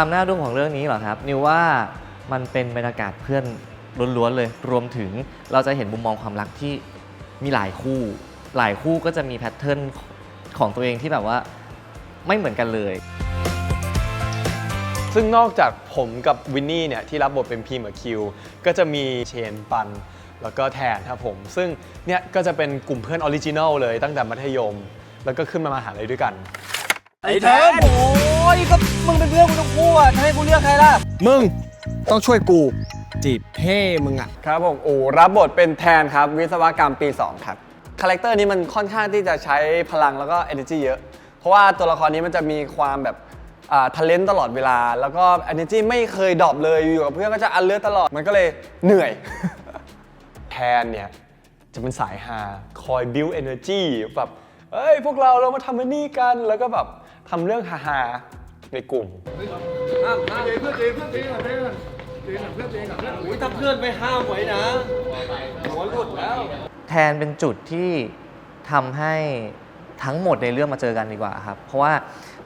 ความน่าดูของเรื่องนี้เหรอครับนิวว่ามันเป็นบรรยากาศเพื่อนล้วนๆเลย รวมถึงเราจะเห็นมุมมองความรักที่มีหลายคู่ หลายคู่ก็จะมีแพทเทิร์นของตัวเองที่แบบว่าไม่เหมือนกันเลย ซึ่งนอกจากผมกับวินนี่เนี่ยที่รับบทเป็นพีมกับคิว ก็จะมีเชนปัน แล้วก็แทนครับผม ซึ่งเนี่ยก็จะเป็นกลุ่มเพื่อนออริจินอลเลยตั้งแต่มัธยม แล้วก็ขึ้นมามหาลัยด้วยกัน ไอ้แทน โอ้ยก็มึงเป็นเพื่อนกูทั้งคู่อะจะให้กูเลือกใครล่ะ มึงต้องช่วยกู จีบเพ่มึงอะครับผมอูรับบทเป็นแทนครับ วิศวกรรมปี 2 ครับ คาแรคเตอร์นี้มันค่อนข้างที่จะใช้พลังแล้วก็ energy เยอะ เพราะว่าตัวละครนี้มันจะมีความแบบอ่าท ALENT ตลอดเวลา แล้วก็ energy ไม่เคยดรอปเลย อยู่กับเพื่อนก็จะอันเลือดตลอด มันก็เลยเหนื่อย แทนเนี่ย จะเป็นสายฮาคอย build energy แบบเอ้ย พวกเราเรามาทำอันนี้กันแล้วก็แบบ ทำเรื่องฮาๆในกลุ่มอุ้ยถ้าเพื่อนไม่ห้ามไว้นะหัวหลุดแล้ว แทนเป็นจุดที่ทำให้ทั้งหมดในเรื่องมาเจอกันดีกว่าครับ เพราะว่า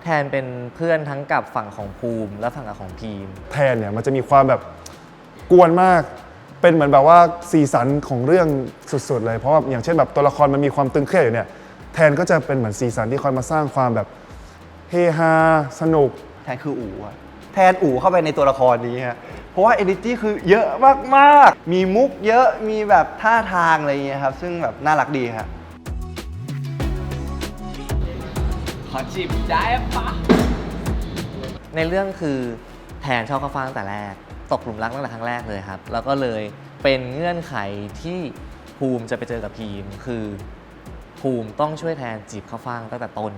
แทนเป็นเพื่อนทั้งกับฝั่งของภูมิและฝั่งกับของพีม แทนเนี่ยมันจะมีความแบบกวนมาก เป็นเหมือนแบบว่าสีสันของเรื่องสุดๆเลย เพราะว่าอย่างเช่นแบบตัวละครมันมีความตึงเครียดอยู่เนี่ย แทนก็จะเป็นเหมือนสีสันที่คอยมาสร้างความแบบ เฮฮาสนุก แทนคืออู๋อะแทนอู๋เข้าไปในตัวละครนี้ฮะ เพราะว่า energy คือเยอะมากๆ มีมุกเยอะ มีแบบท่าทางอะไรอย่างเงี้ยครับ ซึ่งแบบน่ารักดีครับ ขอจีบได้ปะในเรื่องคือแทนชอบเข้าฟังตั้งแต่แรก ตกหลุมรักตั้งแต่ครั้งแรกเลยครับ แล้วก็เลยเป็นเงื่อนไขที่ภูมิจะไปเจอกับพีมคือ ภูมิต้องช่วยแทนจีบเข้าฟังตั้งแต่ต้น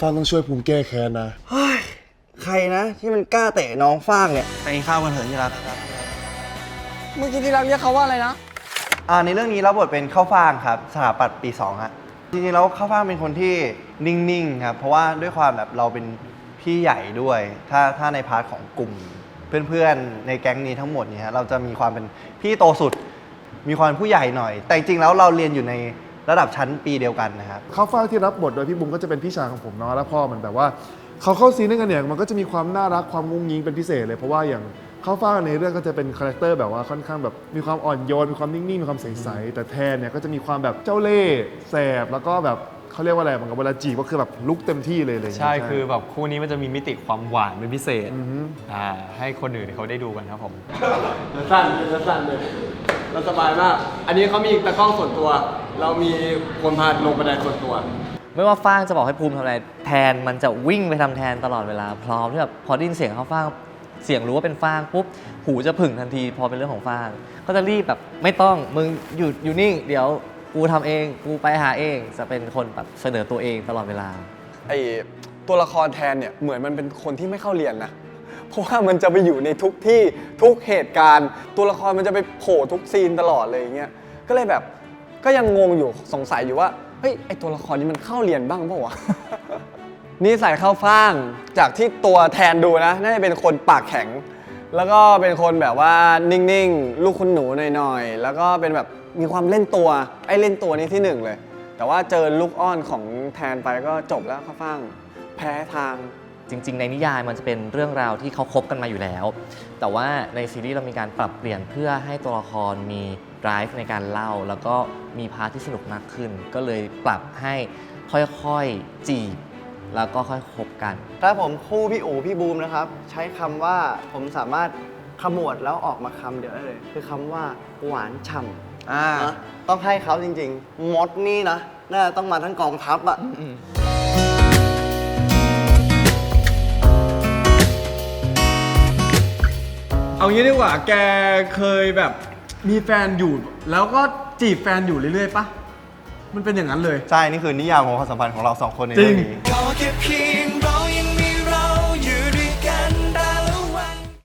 ฟ้าต้องช่วยภูมิแก้แค้นนะใครนะ ที่มันกล้าเตะน้องฟางเนี่ย ไปกินข้าวกันเถอะที่รักเมื่อกี้ที่รักเรียกเขาว่าอะไรนะ อ่าในเรื่องนี้รับบทเป็นข้าวฟ่างครับสถาปัตย์ปี2ฮะจริงๆแล้วข้าวฟ่างเป็นคนที่นิ่งๆครับเพราะว่าด้วยความแบบเราเป็นพี่ใหญ่ด้วย ถ้าถ้าในพาร์ทของกลุ่ม เพื่อนๆในแก๊งนี้ทั้งหมดเนี่ยฮะเราจะมีความเป็นพี่โตสุด มีความเป็นผู้ใหญ่หน่อย แต่จริงๆแล้วเราเรียนอยู่ใน ระดับชั้นปีเดียวกันนะครับเขาฟ้างที่รับบทโดยพี่บุ้มก็จะเป็นพี่ชายของผมเนาะแล้วพ่อมันแบบว่าเขาเข้าซีนด้วยกันเนี่ยมันก็จะมีความน่ารักความงุ้งยิงเป็นพิเศษเลยเพราะว่าอย่างเขาฟ้างในเรื่องก็จะเป็นคาแรคเตอร์แบบว่าค่อนข้างแบบมีความอ่อนโยนมีความนิ่งๆมีความใสๆแต่แทนเนี่ยก็จะมีความแบบเจ้าเล่ห์แสบแล้วก็แบบเขาเรียกว่าอะไรเหมือนกับเวลาจีบก็คือแบบลุกเต็มที่เลยเลย ใช่คือแบบคู่นี้มันจะมีมิติความหวานเป็นพิเศษอือฮึ อ่าให้คนอื่นเขาได้ดูกันครับผมสั้นเลยสั้นเลยเราสบายมาก อันนี้เขามีตะกล้องส่วนตัว เรามีคนพาลงบันไดส่วนตัว ไม่ว่าฟ้างจะบอกให้ภูมิทำอะไร แทนมันจะวิ่งไปทำแทนตลอดเวลา พร้อมที่แบบพอได้ยินเสียงเขาฟ้างเสียงรู้ว่าเป็นฟ้างปุ๊บหูจะผึ่งทันทีพอเป็นเรื่องของฟ้างก็จะรีบแบบไม่ต้องมึงอยู่อยู่นิ่ง เดี๋ยวกูทำเองกูไปหาเอง จะเป็นคนแบบเสนอตัวเองตลอดเวลา ไอตัวละครแทนเนี่ยเหมือนมันเป็นคนที่ไม่เข้าเรียนนะ เพราะว่ามันจะไปอยู่ในทุกที่ทุกเหตุการณ์ ตัวละครมันจะไปโผล่ทุกซีนตลอดเลยอย่างเงี้ยก็เลยแบบ ก็ยังงงอยู่สงสัยอยู่ว่าเฮ้ยไอตัวละครนี้มันเข้าเรียนบ้างเปล่าวะ นี่ใส่เข้าฟ่าง จากที่ตัวแทนดูนะน่าจะเป็นคนปากแข็ง แล้วก็เป็นคนแบบว่านิ่งๆ ลูกคุณหนูหน่อยๆ แล้วก็เป็นแบบมีความเล่นตัว ไอ้เล่นตัวนี้ที่หนึ่งเลย แต่ว่าเจอลูกอ้อนของแทนไปก็จบแล้วข้าวฟ่าง แพ้ทาง จริง ๆ ในนิยายมันจะเป็นเรื่องราวที่เขาคบกันมาอยู่แล้ว แต่ว่าในซีรีส์เรามีการปรับเปลี่ยนเพื่อให้ตัวละครมี drive ในการเล่า แล้วก็มีพาร์ทที่สนุกมากขึ้น ก็เลยปรับให้ค่อยๆจีบ แล้วก็ค่อยคบกันถ้าผมคู่พี่อู๋พี่บูมนะครับ ใช้คำว่าผมสามารถขมวดแล้วออกมาคำเดียวได้เลย คือคำว่าหวานฉ่ำอ่าต้องให้เขาจริงๆมดนี่นะน่าจะต้องมาทั้งกองทัพอะเอา งี้ดีกว่า แกเคยแบบมีแฟนอยู่ แล้วก็จีบแฟนอยู่เรื่อยๆปะมันเป็นอย่างนั้นเลย ใช่ นี่คือนิยามของความสัมพันธ์ของเราสองคนในจริเรื่องงนี้ก็แค่เพียง